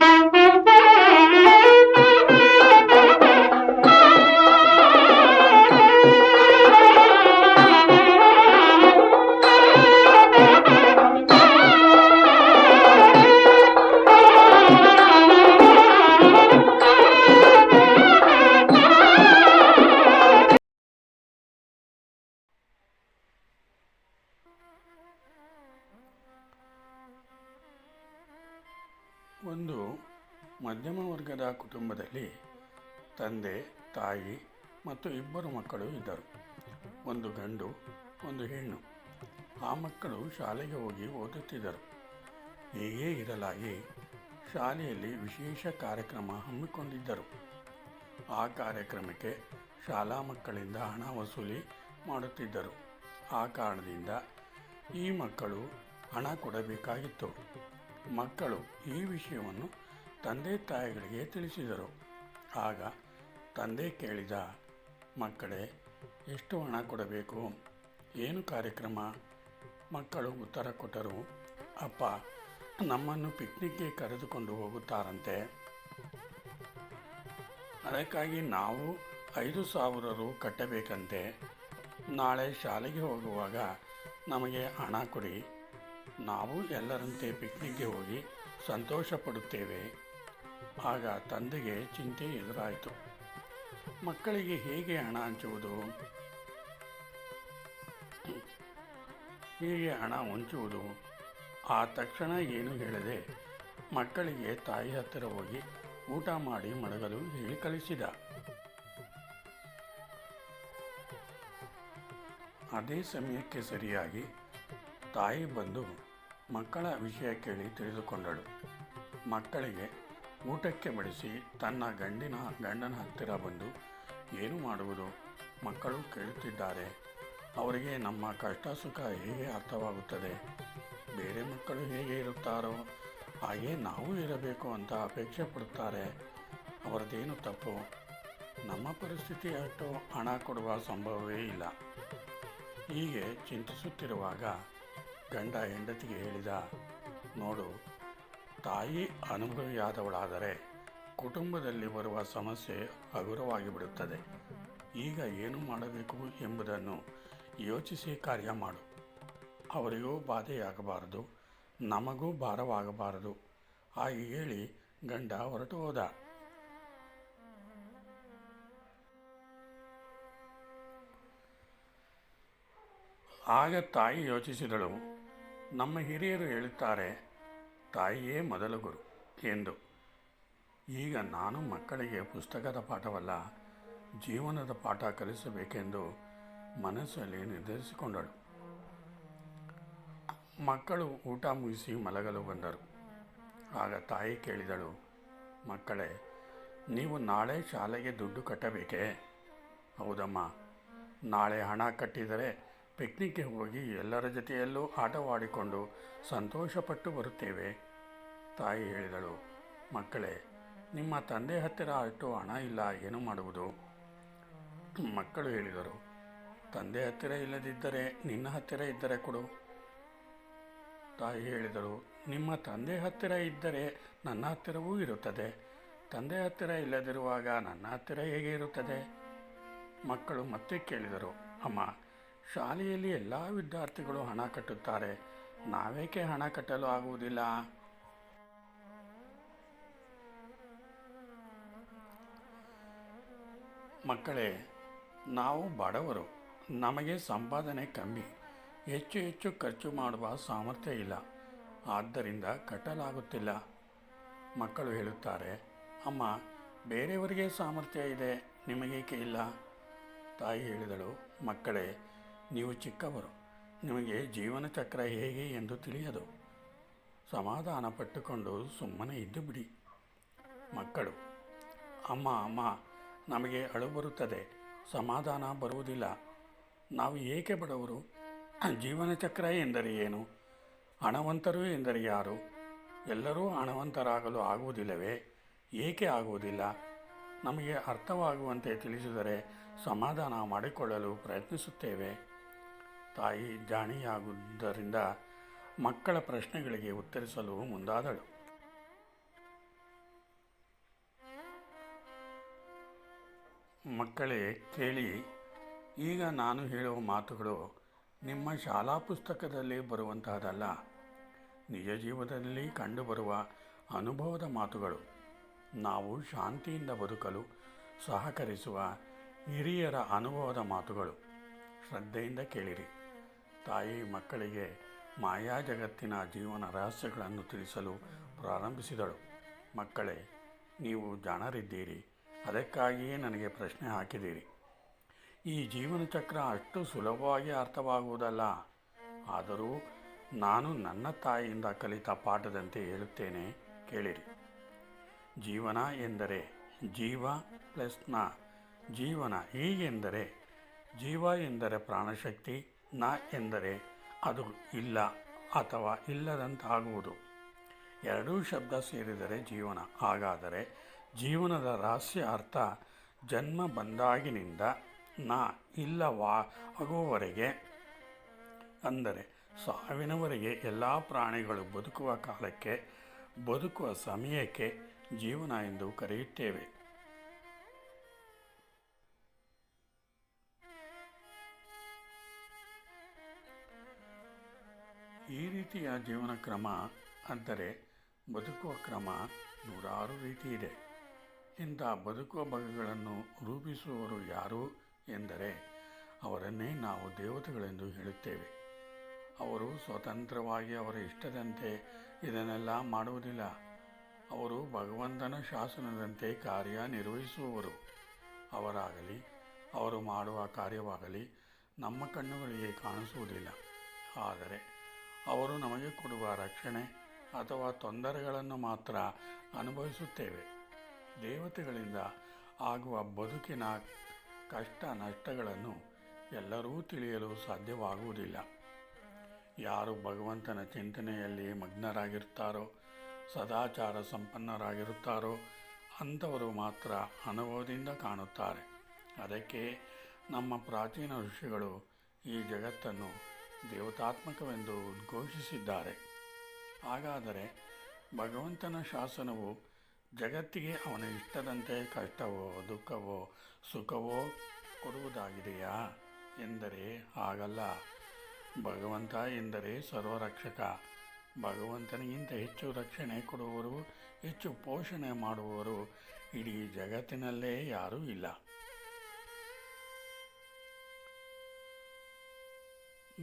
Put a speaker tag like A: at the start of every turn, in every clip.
A: Bye. ವರ್ಗದ ಕುಟುಂಬದಲ್ಲಿ ತಂದೆ, ತಾಯಿ ಮತ್ತು ಇಬ್ಬರು ಮಕ್ಕಳು ಇದ್ದರು. ಒಂದು ಗಂಡು, ಒಂದು ಹೆಣ್ಣು. ಆ ಮಕ್ಕಳು ಶಾಲೆಗೆ ಹೋಗಿ ಓದುತ್ತಿದ್ದರು. ಹೀಗೇ ಇರಲಾಗಿ ಶಾಲೆಯಲ್ಲಿ ವಿಶೇಷ ಕಾರ್ಯಕ್ರಮ ಹಮ್ಮಿಕೊಂಡಿದ್ದರು. ಆ ಕಾರ್ಯಕ್ರಮಕ್ಕೆ ಶಾಲಾ ಮಕ್ಕಳಿಂದ ಹಣ ವಸೂಲಿ ಮಾಡುತ್ತಿದ್ದರು. ಆ ಕಾರಣದಿಂದ ಈ ಮಕ್ಕಳು ಹಣ ಕೊಡಬೇಕಾಗಿತ್ತು. ಮಕ್ಕಳು ಈ ವಿಷಯವನ್ನು ತಂದೆ ತಾಯಿಗಳಿಗೆ ತಿಳಿಸಿದರು. ಆಗ ತಂದೆ ಕೇಳಿದ, ಮಕ್ಕಳೇ, ಎಷ್ಟು ಹಣ ಕೊಡಬೇಕು? ಏನು ಕಾರ್ಯಕ್ರಮ? ಮಕ್ಕಳು ಉತ್ತರ ಕೊಟ್ಟರು, ಅಪ್ಪ, ನಮ್ಮನ್ನು ಪಿಕ್ನಿಕ್ಗೆ ಕರೆದುಕೊಂಡು ಹೋಗುತ್ತಾರಂತೆ. ಅದಕ್ಕಾಗಿ ನಾವು ಐದು ಸಾವಿರ ರು ಕಟ್ಟಬೇಕಂತೆ. ನಾಳೆ ಶಾಲೆಗೆ ಹೋಗುವಾಗ ನಮಗೆ ಹಣ ಕೊಡಿ. ನಾವು ಎಲ್ಲರಂತೆ ಪಿಕ್ನಿಕ್ಗೆ ಹೋಗಿ ಸಂತೋಷ ಪಡುತ್ತೇವೆ ಆಗ ತಂದೆಗೆ ಚಿಂತೆ ಎದುರಾಯಿತು. ಮಕ್ಕಳಿಗೆ ಹೇಗೆ ಹಣ ಹಂಚುವುದು? ಹೇಗೆ ಹಣ ಹಂಚುವುದು? ಆ ತಕ್ಷಣ ಏನು ಹೇಳದೆ ಮಕ್ಕಳಿಗೆ ತಾಯಿ ಹತ್ತಿರ ಹೋಗಿ ಊಟ ಮಾಡಿ ಮಡಗಲು ಹೇಳಿ ಕಳಿಸಿದ. ಅದೇ ಸಮಯಕ್ಕೆ ಸರಿಯಾಗಿ ತಾಯಿ ಬಂದು ಮಕ್ಕಳ ವಿಷಯ ಕೇಳಿ ತಿಳಿದುಕೊಂಡಳು. ಮಕ್ಕಳಿಗೆ ಊಟಕ್ಕೆ ಬಡಿಸಿ ತನ್ನ ಗಂಡಿನ ಗಂಡನ ಹತ್ತಿರ ಬಂದು ಏನು ಮಾಡುವುದು? ಮಕ್ಕಳು ಕೇಳುತ್ತಿದ್ದಾರೆ. ಅವರಿಗೆ ನಮ್ಮ ಕಷ್ಟ ಸುಖ ಹೇಗೆ ಅರ್ಥವಾಗುತ್ತದೆ? ಬೇರೆ ಮಕ್ಕಳು ಹೇಗೆ ಇರುತ್ತಾರೋ? ಹಾಗೆ ನಾವು ಇರಬೇಕು ಅಂತ ಅಪೇಕ್ಷೆ ಪಡುತ್ತಾರೆ. ಅವರದೇನು ತಪ್ಪು? ನಮ್ಮ ಪರಿಸ್ಥಿತಿ ಅಷ್ಟು ಹಣ ಕೊಡುವ ಸಂಭವವೇ ಇಲ್ಲ. ಹೀಗೆ ಚಿಂತಿಸುತ್ತಿರುವಾಗ ಗಂಡ ಹೆಂಡತಿಗೆ ಹೇಳಿದ, ನೋಡು ತಾಯಿ ಅನುಭವಿಯಾದವಳಾದರೆ ಕುಟುಂಬದಲ್ಲಿ ಬರುವ ಸಮಸ್ಯೆ ಹಗುರವಾಗಿ ಬಿಡುತ್ತದೆ ಈಗ ಏನು ಮಾಡಬೇಕು ಎಂಬುದನ್ನು ಯೋಚಿಸಿ ಕಾರ್ಯ ಮಾಡು. ಅವರಿಗೂ ಬಾಧೆಯಾಗಬಾರದು, ನಮಗೂ ಭಾರವಾಗಬಾರದು. ಹಾಗೆ ಹೇಳಿ ಗಂಡ ಹೊರಟು ಹೋದ. ಆಗ ತಾಯಿ ಯೋಚಿಸಿದಳು, ನಮ್ಮ ಹಿರಿಯರು ಹೇಳುತ್ತಾರೆ ತಾಯಿಯೇ ಮೊದಲ ಗುರು ಎಂದು. ಈಗ ನಾನು ಮಕ್ಕಳಿಗೆ ಪುಸ್ತಕದ ಪಾಠವಲ್ಲ, ಜೀವನದ ಪಾಠ ಕಲಿಸಬೇಕೆಂದು ಮನಸ್ಸಲ್ಲಿ ನಿರ್ಧರಿಸಿಕೊಂಡಳು. ಮಕ್ಕಳು ಊಟ ಮುಗಿಸಿ ಮಲಗಲು ಬಂದರು. ಆಗ ತಾಯಿ ಕೇಳಿದಳು, ಮಕ್ಕಳೇ, ನೀವು ನಾಳೆ ಶಾಲೆಗೆ ದುಡ್ಡು ಕಟ್ಟಬೇಕೇ? ಹೌದಮ್ಮ, ನಾಳೆ ಹಣ ಕಟ್ಟಿದರೆ ಪಿಕ್ನಿಕ್ಗೆ ಹೋಗಿ ಎಲ್ಲರ ಜೊತೆಯಲ್ಲೂ ಆಟವಾಡಿಕೊಂಡು ಸಂತೋಷಪಟ್ಟು ಬರುತ್ತೇವೆ. ತಾಯಿ ಹೇಳಿದಳು, ಮಕ್ಕಳೇ, ನಿಮ್ಮ ತಂದೆ ಹತ್ತಿರ ಅಷ್ಟು ಹಣ ಇಲ್ಲ, ಏನು ಮಾಡುವುದು? ಮಕ್ಕಳು ಹೇಳಿದರು, ತಂದೆ ಹತ್ತಿರ ಇಲ್ಲದಿದ್ದರೆ, ನಿನ್ನ ಹತ್ತಿರ ಇದ್ದರೆ ಕೊಡು. ತಾಯಿ ಹೇಳಿದರು, ನಿಮ್ಮ ತಂದೆ ಹತ್ತಿರ ಇದ್ದರೆ ನನ್ನ ಹತ್ತಿರವೂ ಇರುತ್ತದೆ. ತಂದೆ ಹತ್ತಿರ ಇಲ್ಲದಿರುವಾಗ ನನ್ನ ಹತ್ತಿರ ಹೇಗೆ ಇರುತ್ತದೆ? ಮಕ್ಕಳು ಮತ್ತೆ ಕೇಳಿದರು, ಅಮ್ಮ, ಶಾಲೆಯಲ್ಲಿ ಎಲ್ಲ ವಿದ್ಯಾರ್ಥಿಗಳು ಹಣ ಕಟ್ಟುತ್ತಾರೆ. ನಾವೇಕೆ ಹಣ ಕಟ್ಟಲು ಆಗುವುದಿಲ್ಲ? ಮಕ್ಕಳೇ, ನಾವು ಬಡವರು. ನಮಗೆ ಸಂಪಾದನೆ ಕಮ್ಮಿ. ಹೆಚ್ಚು ಹೆಚ್ಚು ಖರ್ಚು ಮಾಡುವ ಸಾಮರ್ಥ್ಯ ಇಲ್ಲ. ಆದ್ದರಿಂದ ಕಟ್ಟಲಾಗುತ್ತಿಲ್ಲ. ಮಕ್ಕಳು ಹೇಳುತ್ತಾರೆ, ಅಮ್ಮ, ಬೇರೆಯವರಿಗೆ ಸಾಮರ್ಥ್ಯ ಇದೆ, ನಿಮಗೇಕೆ ಇಲ್ಲ? ತಾಯಿ ಹೇಳಿದಳು, ಮಕ್ಕಳೇ, ನೀವು ಚಿಕ್ಕವರು. ನಿಮಗೆ ಜೀವನ ಚಕ್ರ ಹೇಗೆ ಎಂದು ತಿಳಿಯದು. ಸಮಾಧಾನ ಪಟ್ಟುಕೊಂಡು ಸುಮ್ಮನೆ ಇದ್ದು ಬಿಡಿ. ಮಕ್ಕಳು, ಅಮ್ಮ ಅಮ್ಮ ನಮಗೆ ಅಳು ಬರುತ್ತದೆ ಸಮಾಧಾನ ಬರುವುದಿಲ್ಲ. ನಾವು ಏಕೆ ಬಡವರು? ಜೀವನ ಚಕ್ರ ಎಂದರೆ ಏನು? ಹಣವಂತರು ಎಂದರೆ ಯಾರು? ಎಲ್ಲರೂ ಹಣವಂತರಾಗಲು ಆಗುವುದಿಲ್ಲವೇ? ಏಕೆ ಆಗುವುದಿಲ್ಲ? ನಮಗೆ ಅರ್ಥವಾಗುವಂತೆ ತಿಳಿಸಿದರೆ ಸಮಾಧಾನ ಮಾಡಿಕೊಳ್ಳಲು ಪ್ರಯತ್ನಿಸುತ್ತೇವೆ. ತಾಯಿ ಜಾಣಿಯಾಗುವುದರಿಂದ ಮಕ್ಕಳ ಪ್ರಶ್ನೆಗಳಿಗೆ ಉತ್ತರಿಸಲು ಮುಂದಾದಳು. ಮಕ್ಕಳೇ, ಕೇಳಿ. ಈಗ ನಾನು ಹೇಳುವ ಮಾತುಗಳು ನಿಮ್ಮ ಶಾಲಾ ಪುಸ್ತಕದಲ್ಲಿ ಬರುವಂತಹದಲ್ಲ. ನಿಜ ಜೀವನದಲ್ಲಿ ಕಂಡುಬರುವ ಅನುಭವದ ಮಾತುಗಳು. ನಾವು ಶಾಂತಿಯಿಂದ ಬದುಕಲು ಸಹಕರಿಸುವ ಹಿರಿಯರ ಅನುಭವದ ಮಾತುಗಳು. ಶ್ರದ್ಧೆಯಿಂದ ಕೇಳಿರಿ. ತಾಯಿ, ಮಕ್ಕಳಿಗೆ ಮಾಯಾ ಜಗತ್ತಿನ ಜೀವನ ರಹಸ್ಯಗಳನ್ನು ತಿಳಿಸಲು ಪ್ರಾರಂಭಿಸಿದಳು. ಮಕ್ಕಳೇ, ನೀವು ಜಾಣರಿದ್ದೀರಿ. ಅದಕ್ಕಾಗಿಯೇ ನನಗೆ ಪ್ರಶ್ನೆ ಹಾಕಿದ್ದೀರಿ. ಈ ಜೀವನ ಚಕ್ರ ಅಷ್ಟು ಸುಲಭವಾಗಿ ಅರ್ಥವಾಗುವುದಲ್ಲ. ಆದರೂ ನಾನು ನನ್ನ ತಾಯಿಯಿಂದ ಕಲಿತ ಪಾಠದಂತೆ ಹೇಳುತ್ತೇನೆ ಕೇಳಿರಿ. ಜೀವನ ಎಂದರೆ ಜೀವ ಪ್ಲಸ್ನ. ಜೀವನ ಹೀಗೆಂದರೆ ಜೀವ ಎಂದರೆ ಪ್ರಾಣಶಕ್ತಿ, ನ ಎಂದರೆ ಅದು ಇಲ್ಲ ಅಥವಾ ಇಲ್ಲದಂತಾಗುವುದು. ಎರಡೂ ಶಬ್ದ ಸೇರಿದರೆ ಜೀವನ. ಹಾಗಾದರೆ ಜೀವನದ ರಹಸ್ಯ ಅರ್ಥ ಜನ್ಮ ಬಂದಾಗಿನಿಂದ ನಾ ಇಲ್ಲವಾ ಆಗುವವರೆಗೆ. ಅಂದರೆ ಸಾವಿನವರೆಗೆ ಎಲ್ಲ ಪ್ರಾಣಿಗಳು ಬದುಕುವ ಕಾಲಕ್ಕೆ, ಬದುಕುವ ಸಮಯಕ್ಕೆ ಜೀವನ ಎಂದು ಕರೆಯುತ್ತೇವೆ. ಈ ರೀತಿಯ ಜೀವನ ಕ್ರಮ ಅಂದರೆ ಬದುಕುವ ಕ್ರಮ ನೂರಾರು ರೀತಿ ಇದೆ. ಇಂಥ ಬದುಕುವ ಬಗೆಗಳನ್ನು ರೂಪಿಸುವವರು ಯಾರು ಎಂದರೆ ಅವರನ್ನೇ ನಾವು ದೇವತೆಗಳೆಂದು ಹೇಳುತ್ತೇವೆ. ಅವರು ಸ್ವತಂತ್ರವಾಗಿ ಅವರ ಇಷ್ಟದಂತೆ ಇದನ್ನೆಲ್ಲ ಮಾಡುವುದಿಲ್ಲ. ಅವರು ಭಗವಂತನ ಶಾಸನದಂತೆ ಕಾರ್ಯನಿರ್ವಹಿಸುವವರು ಅವರಾಗಲಿ, ಅವರು ಮಾಡುವ ಕಾರ್ಯವಾಗಲಿ ನಮ್ಮ ಕಣ್ಣುಗಳಿಗೆ ಕಾಣಿಸುವುದಿಲ್ಲ. ಆದರೆ ಅವರು ನಮಗೆ ಕೊಡುವ ರಕ್ಷಣೆ ಅಥವಾ ತೊಂದರೆಗಳನ್ನು ಮಾತ್ರ ಅನುಭವಿಸುತ್ತೇವೆ. ದೇವತೆಗಳಿಂದ ಆಗುವ ಬದುಕಿನ ಕಷ್ಟ ನಷ್ಟಗಳನ್ನು ಎಲ್ಲರೂ ತಿಳಿಯಲು ಸಾಧ್ಯವಾಗುವುದಿಲ್ಲ. ಯಾರು ಭಗವಂತನ ಚಿಂತನೆಯಲ್ಲಿ ಮಗ್ನರಾಗಿರುತ್ತಾರೋ ಸದಾಚಾರ ಸಂಪನ್ನರಾಗಿರುತ್ತಾರೋ, ಅಂಥವರು ಮಾತ್ರ ಅನುಭವದಿಂದ ಕಾಣುತ್ತಾರೆ. ಅದಕ್ಕೆ ನಮ್ಮ ಪ್ರಾಚೀನ ಋಷಿಗಳು ಈ ಜಗತ್ತನ್ನು ದೇವತಾತ್ಮಕವೆಂದು ಉದ್ಘೋಷಿಸಿದ್ದಾರೆ. ಹಾಗಾದರೆ ಭಗವಂತನ ಶಾಸನವು ಜಗತ್ತಿಗೆ ಅವನ ಇಷ್ಟದಂತೆ ಕಷ್ಟವೋ, ದುಃಖವೋ, ಸುಖವೋ ಕೊಡುವುದಾಗಿದೆಯಾ? ಎಂದರೆ ಹಾಗಲ್ಲ. ಭಗವಂತ ಎಂದರೆ ಸರ್ವರಕ್ಷಕ. ಭಗವಂತನಿಗಿಂತ ಹೆಚ್ಚು ರಕ್ಷಣೆ ಕೊಡುವವರು, ಹೆಚ್ಚು ಪೋಷಣೆ ಮಾಡುವವರು ಇಡೀ ಜಗತ್ತಿನಲ್ಲೇ ಯಾರೂ ಇಲ್ಲ.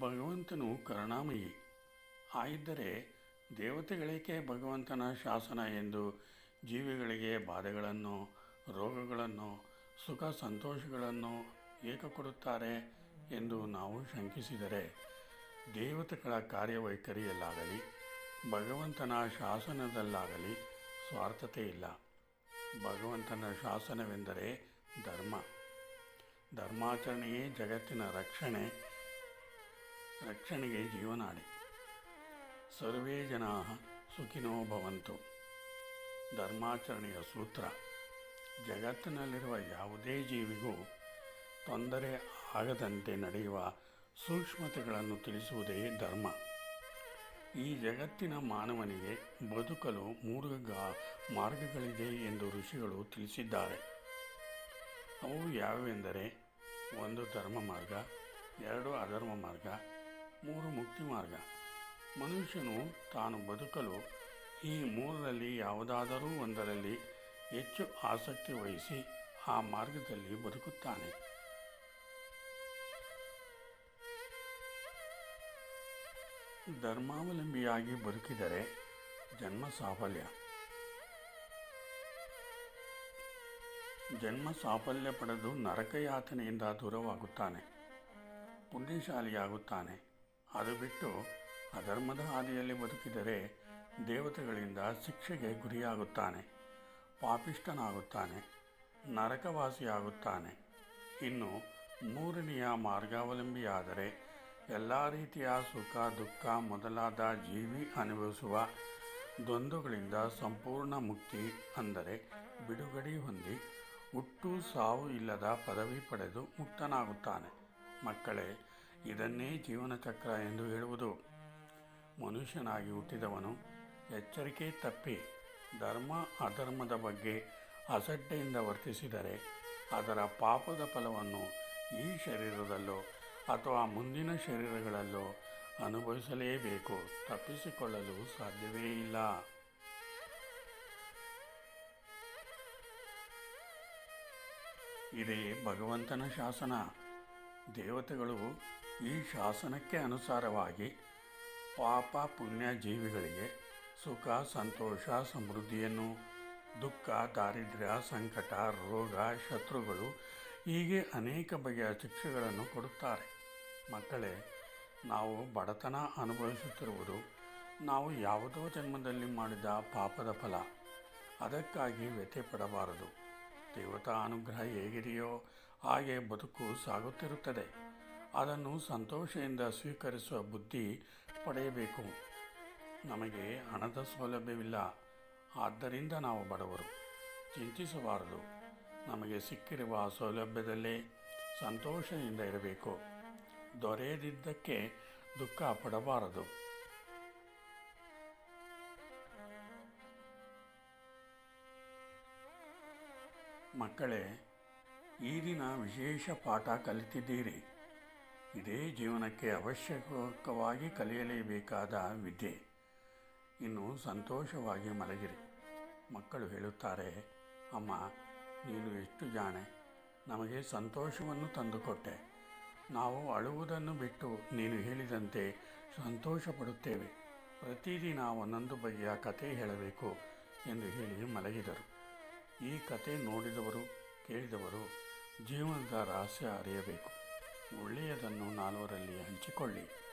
A: ಭಗವಂತನು ಕರುಣಾಮಯಿ. ಆಗಿದ್ದರೆ ದೇವತೆಗಳೇಕೆ ಭಗವಂತನ ಶಾಸನ ಎಂದು ಜೀವಿಗಳಿಗೆ ಬಾಧೆಗಳನ್ನು, ರೋಗಗಳನ್ನು, ಸುಖ ಸಂತೋಷಗಳನ್ನು ಏಕ ಕೊಡುತ್ತಾರೆ ಎಂದು ನಾವು ಶಂಕಿಸಿದರೆ ದೇವತೆಗಳ ಕಾರ್ಯವೈಖರಿಯಲ್ಲಾಗಲಿ, ಭಗವಂತನ ಶಾಸನದಲ್ಲಾಗಲಿ ಸ್ವಾರ್ಥತೆ ಇಲ್ಲ. ಭಗವಂತನ ಶಾಸನವೆಂದರೆ ಧರ್ಮ. ಧರ್ಮಾಚರಣೆಯೇ ಜಗತ್ತಿನ ರಕ್ಷಣೆ, ರಕ್ಷಣೆಗೆ ಜೀವನಾಡಿ. ಸರ್ವೇ ಜನ ಸುಖಿನೋ ಭವಂತು. ಧರ್ಮಾಚರಣೆಯ ಸೂತ್ರ. ಜಗತ್ತಿನಲ್ಲಿರುವ ಯಾವುದೇ ಜೀವಿಗೂ ತೊಂದರೆ ಆಗದಂತೆ ನಡೆಯುವ ಸೂಕ್ಷ್ಮತೆಗಳನ್ನು ತಿಳಿಸುವುದೇ ಧರ್ಮ. ಈ ಜಗತ್ತಿನ ಮಾನವನಿಗೆ ಬದುಕಲು ಮೂರು ಮಾರ್ಗಗಳಿದೆ ಎಂದು ಋಷಿಗಳು ತಿಳಿಸಿದ್ದಾರೆ. ಅವು ಯಾವೆಂದರೆ ಒಂದು ಧರ್ಮ ಮಾರ್ಗ, ಎರಡು ಅಧರ್ಮ ಮಾರ್ಗ, ಮೂರು ಮುಕ್ತಿ ಮಾರ್ಗ. ಮನುಷ್ಯನು ತಾನು ಬದುಕಲು ಈ ಮೂರರಲ್ಲಿ ಯಾವುದಾದರೂ ಒಂದರಲ್ಲಿ ಹೆಚ್ಚು ಆಸಕ್ತಿ ವಹಿಸಿ ಆ ಮಾರ್ಗದಲ್ಲಿ ಬದುಕುತ್ತಾನೆ. ಧರ್ಮಾವಲಂಬಿಯಾಗಿ ಬದುಕಿದರೆ ಜನ್ಮ ಸಾಫಲ್ಯ. ಜನ್ಮ ಸಾಫಲ್ಯ ಪಡೆದು ನರಕಯಾತನೆಯಿಂದ ದೂರವಾಗುತ್ತಾನೆ. ಪುಣ್ಯಶಾಲಿಯಾಗುತ್ತಾನೆ. ಅದು ಬಿಟ್ಟು ಅಧರ್ಮದ ಹಾದಿಯಲ್ಲಿ ಬದುಕಿದರೆ ದೇವತೆಗಳಿಂದ ಶಿಕ್ಷೆಗೆ ಗುರಿಯಾಗುತ್ತಾನೆ ಪಾಪಿಷ್ಟನಾಗುತ್ತಾನೆ ನರಕವಾಸಿಯಾಗುತ್ತಾನೆ. ಇನ್ನು ಮೂರನೆಯ ಮಾರ್ಗಾವಲಂಬಿಯಾದರೆ ಎಲ್ಲ ರೀತಿಯ ಸುಖ, ದುಃಖ ಮೊದಲಾದ ಜೀವಿ ಅನುಭವಿಸುವ ದ್ವಂದ್ವಗಳಿಂದ ಸಂಪೂರ್ಣ ಮುಕ್ತಿ ಅಂದರೆ ಬಿಡುಗಡೆ ಹೊಂದಿ ಹುಟ್ಟು ಸಾವು ಇಲ್ಲದ ಪದವಿ ಪಡೆದು ಮುಕ್ತನಾಗುತ್ತಾನೆ. ಮಕ್ಕಳೇ, ಇದನ್ನೇ ಜೀವನ ಚಕ್ರ ಎಂದು ಹೇಳುವುದು. ಮನುಷ್ಯನಾಗಿ ಹುಟ್ಟಿದವನು ಎಚ್ಚರಿಕೆ ತಪ್ಪಿ ಧರ್ಮ ಅಧರ್ಮದ ಬಗ್ಗೆ ಅಸಡ್ಡೆಯಿಂದ ವರ್ತಿಸಿದರೆ ಅದರ ಪಾಪದ ಫಲವನ್ನು ಈ ಶರೀರದಲ್ಲೋ ಅಥವಾ ಮುಂದಿನ ಶರೀರಗಳಲ್ಲೋ ಅನುಭವಿಸಲೇಬೇಕು. ತಪ್ಪಿಸಿಕೊಳ್ಳಲು ಸಾಧ್ಯವೇ ಇಲ್ಲ. ಇದೇ ಭಗವಂತನ ಶಾಸನ. ದೇವತೆಗಳು ಈ ಶಾಸನಕ್ಕೆ ಅನುಸಾರವಾಗಿ ಪಾಪ ಪುಣ್ಯ ಜೀವಿಗಳಿಗೆ ಸುಖ, ಸಂತೋಷ, ಸಮೃದ್ಧಿಯನ್ನು, ದುಃಖ, ದಾರಿದ್ರ್ಯ, ಸಂಕಟ, ರೋಗ, ಶತ್ರುಗಳು ಹೀಗೆ ಅನೇಕ ಬಗೆಯ ಶಿಕ್ಷೆಗಳನ್ನು ಕೊಡುತ್ತಾರೆ. ಮಕ್ಕಳೇ, ನಾವು ಬಡತನ ಅನುಭವಿಸುತ್ತಿರುವುದು ನಾವು ಯಾವುದೋ ಜನ್ಮದಲ್ಲಿ ಮಾಡಿದ ಪಾಪದ ಫಲ. ಅದಕ್ಕಾಗಿ ವ್ಯಥೆ ಪಡಬಾರದು ದೇವತಾ ಅನುಗ್ರಹ ಹೇಗಿದೆಯೋ ಹಾಗೆ ಬದುಕು ಸಾಗುತ್ತಿರುತ್ತದೆ. ಅದನ್ನು ಸಂತೋಷದಿಂದ ಸ್ವೀಕರಿಸುವ ಬುದ್ಧಿ ಪಡೆಯಬೇಕು. ನಮಗೆ ಹಣದ ಸೌಲಭ್ಯವಿಲ್ಲ. ಆದ್ದರಿಂದ ನಾವು ಬಡವರು. ಚಿಂತಿಸಬಾರದು. ನಮಗೆ ಸಿಕ್ಕಿರುವ ಸೌಲಭ್ಯದಲ್ಲೇ ಸಂತೋಷದಿಂದ ಇರಬೇಕು. ದೊರೆಯದಿದ್ದಕ್ಕೆ ದುಃಖ ಪಡಬಾರದು. ಮಕ್ಕಳೇ, ಈ ದಿನ ವಿಶೇಷ ಪಾಠ ಕಲಿತಿದ್ದೀರಿ. ಇದೇ ಜೀವನಕ್ಕೆ ಅವಶ್ಯಕವಾಗಿ ಕಲಿಯಲೇಬೇಕಾದ ವಿದ್ಯೆ. ಇನ್ನು ಸಂತೋಷವಾಗಿ ಮಲಗಿರಿ. ಮಕ್ಕಳು ಹೇಳುತ್ತಾರೆ, ಅಮ್ಮ, ನೀನು ಎಷ್ಟು ಜಾಣೆ. ನಮಗೆ ಸಂತೋಷವನ್ನು ತಂದುಕೊಟ್ಟೆ. ನಾವು ಅಳುವುದನ್ನು ಬಿಟ್ಟು ನೀನು ಹೇಳಿದಂತೆ ಸಂತೋಷ ಪಡುತ್ತೇವೆ ಪ್ರತಿದಿನ ಒಂದೊಂದು ಬಗೆಯ ಕತೆ ಹೇಳಬೇಕು ಎಂದು ಹೇಳಿ ಮಲಗಿದರು. ಈ ಕತೆ ನೋಡಿದವರು, ಕೇಳಿದವರು ಜೀವನದ ರಹಸ್ಯ ಅರಿಯಬೇಕು. ಒಳ್ಳೆಯದನ್ನು ನಾಲ್ವರಲ್ಲಿ ಹಂಚಿಕೊಳ್ಳಿ.